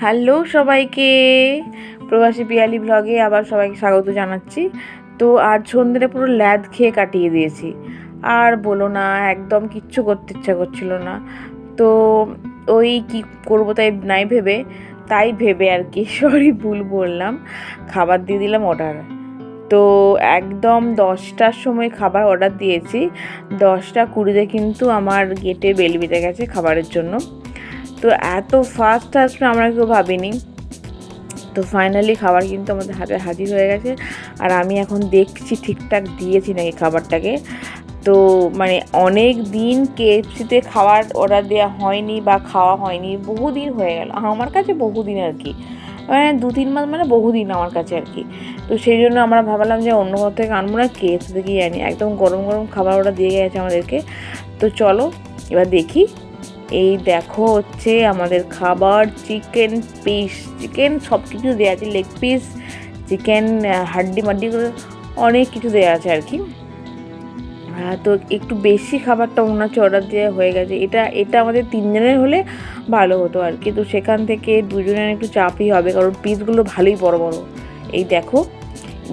Hello সবাইকে। প্রবাসী পিয়ালি ব্লগে আবার সবাইকে স্বাগত জানাচ্ছি। তো আজ সন্ধ্যে পুরো ল্যাদ খেয়ে কাটিয়ে দিয়েছি। আর বলো না, একদম কিচ্ছু করতে ইচ্ছা করছিল না। তো ওই কি করব তাই নাই ভেবে, তাই ভেবে আর কি সরি ভুল বললাম। খাবার দিয়ে দিলাম অর্ডার তো একদম দশটার সময় খাবার অর্ডার দিয়েছি। দশটা কুড়িতে কিন্তু আমার গেটে বেল বেঁধে গেছে খাবারের জন্য। তো এত ফাস্ট আসবে আমরা কেউ ভাবিনি। তো ফাইনালি খাবার কিন্তু আমাদের হাতে হাজির হয়ে গেছে। আর আমি এখন দেখছি ঠিকঠাক দিয়েছি নাকি খাবারটাকে। তো মানে অনেক দিন কেএফসিতে খাবার অর্ডার দেওয়া হয়নি বা খাওয়া হয়নি, বহুদিন হয়ে গেল। আমার কাছে বহুদিন আর কি। মানে দু, তিন মাস মানে বহুদিন আমার কাছে আর কি। তো সেই জন্য আমরা ভাবলাম যে অন্য কোথাও থেকে আনব না কেএফসি থেকেই আনি। একদম গরম গরম খাবার ওরা দিয়ে গেছে আমাদেরকে। তো চলো, এবার দেখি এই দেখো হচ্ছে আমাদের খাবার চিকেন পিস চিকেন সব কিছু দেওয়া আছে লেগ পিস চিকেন হাড্ডি মাড্ডি অনেক কিছু দেওয়া আছে আর কি। তো একটু বেশি খাবারটা মনে হচ্ছে অর্ডার দেওয়া হয়ে গেছে। এটা এটা আমাদের তিনজনের হলে ভালো হতো আর কি। তো সেখান থেকে দুজনের একটু চাপই হবে, কারণ পিসগুলো ভালোই বড় বড়। এই দেখো,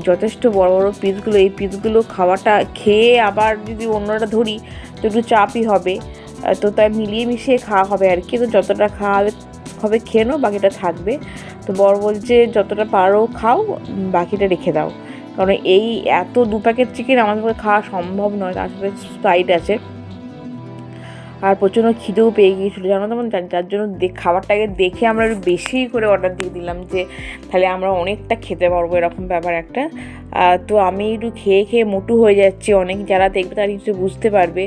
যথেষ্ট বড় বড় পিসগুলো এই পিসগুলো খাওয়াটা খেয়ে আবার যদি অন্যটা ধরি, তো একটু চাপই হবে। তো তাই মিলিয়ে মিশিয়ে খাওয়া হবে আর কি। তো যতটা খাওয়া হবে খেয়ে নাও, বাকিটা থাকবে। তো বড় বলছে, যতটা পারো খাও, বাকিটা রেখে দাও। কারণ এই এত দু প্যাকেট চিকেন আমাদের খাওয়া সম্ভব নয়, তার সাথে স্প্রাইট আছে। আর প্রচণ্ড খিদেও পেয়ে গিয়েছিল, জানো তো মানে যার জন্য খাবারটাকে দেখে আমরা একটু বেশি করে অর্ডার দিয়ে দিলাম যে, তাহলে আমরা অনেকটা খেতে পারব, এরকম ব্যাপার একটা। তো আমি একটু খেয়ে খেয়ে মোটু হয়ে যাচ্ছি, অনেক যারা দেখবে তারা কিছু বুঝতে পারবে।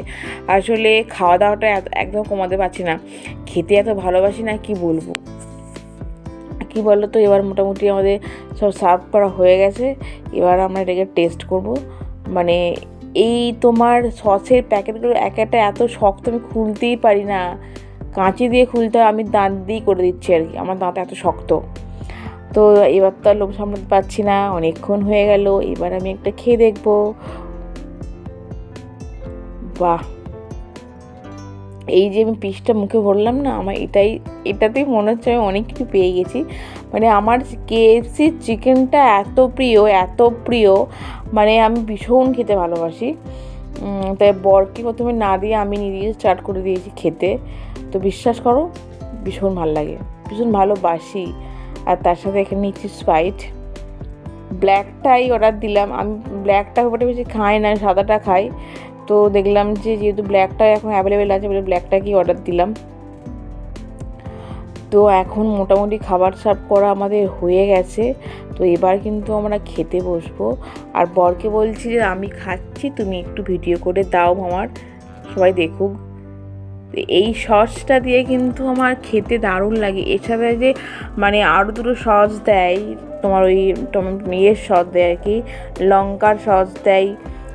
আসলে খাওয়া দাওয়াটা একদম কমাতে পারছি না। খেতে এত ভালোবাসি না, কি বলব? কি বলো তো এবার মোটামুটি আমাদের সব সার্ভ করা হয়ে গেছে। এবার আমরা এটাকে টেস্ট করব। মানে এই তোমার সসের প্যাকেটগুলো এক একটা এত শক্ত আমি খুলতেই পারি না। কাঁচি দিয়ে খুলতে হয়, আমি দাঁত দিয়েই করে দিচ্ছি আর কি। আমার দাঁত এত শক্ত। তো এবার তো আর লোভ সামলাতে পারছি না, অনেকক্ষণ হয়ে গেল, এবার আমি একটা খেয়ে দেখব। বাহ! এই যে আমি পিসটা মুখে ভরলাম না, আমার এটাই, এটাতেই মনে হচ্ছে আমি অনেক কিছু পেয়ে গেছি। মানে আমার কেএফসি চিকেনটা এত প্রিয় এত প্রিয় মানে আমি ভীষণ খেতে ভালোবাসি। তাই বরকে প্রথমে না দিয়ে আমি নিজে স্টার্ট করে দিয়েছি খেতে। তো বিশ্বাস করো, ভীষণ ভালো লাগে, ভীষণ ভালোবাসি। আর তার সাথে এখানে নিচ্ছি স্প্রাইট ব্ল্যাকটাই অর্ডার দিলাম। আমি ব্ল্যাকটা খুব বেশি খাই না সাদাটা খাই। তো দেখলাম যে যেহেতু ব্ল্যাকটা এখন অ্যাভেলেবেল আছে, বলে ব্ল্যাকটাকেই অর্ডার দিলাম। তো এখন মোটামুটি খাবার সার্ভ করা আমাদের হয়ে গেছে। তো এবার কিন্তু আমরা খেতে বসবো। আর বরকে বলছি যে, আমি খাচ্ছি, তুমি একটু ভিডিও করে দাও আমার। সবাই দেখুক। এই সসটা দিয়ে কিন্তু আমার খেতে দারুণ লাগে। এছাড়া যে মানে আরও দুটো সস দেয়, তোমার ওই ইয়ের সস দেয় আর কি, লঙ্কার সস দেয়,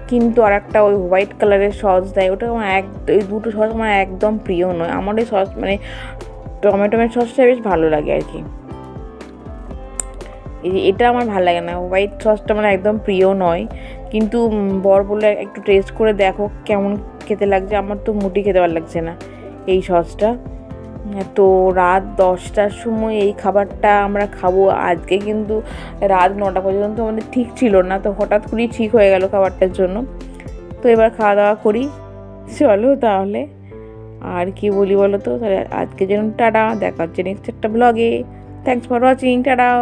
কিন্তু আর একটা ওই হোয়াইট কালারের সস দেয়। ওটা আমার এক ওই দুটো সস আমার একদম প্রিয় নয়। আমার ওই সস মানে টমেটোমের সসটা বেশ ভালো লাগে আর কি। এটা আমার ভালো লাগে না হোয়াইট সসটা আমার একদম প্রিয় নয়। কিন্তু বর বলে একটু টেস্ট করে দেখো কেমন খেতে লাগছে, আমার তো মুটি খেতে ভালো লাগছে না এই সসটা। তো রাত দশটার সময় এই খাবারটা আমরা খাব। আজকে কিন্তু রাত নটা পর্যন্ত আমাদের ঠিক ছিল না, তো হঠাৎ করেই ঠিক হয়ে গেল খাবারটার জন্য। তো এবার খাওয়া দাওয়া করি। চলো তাহলে। আর কি বলি বলো তো তাহলে আজকে যেরকম টাটা, দেখা হচ্ছে নেক্সট একটা ব্লগে থ্যাংকস ফর ওয়াচিং টাটাও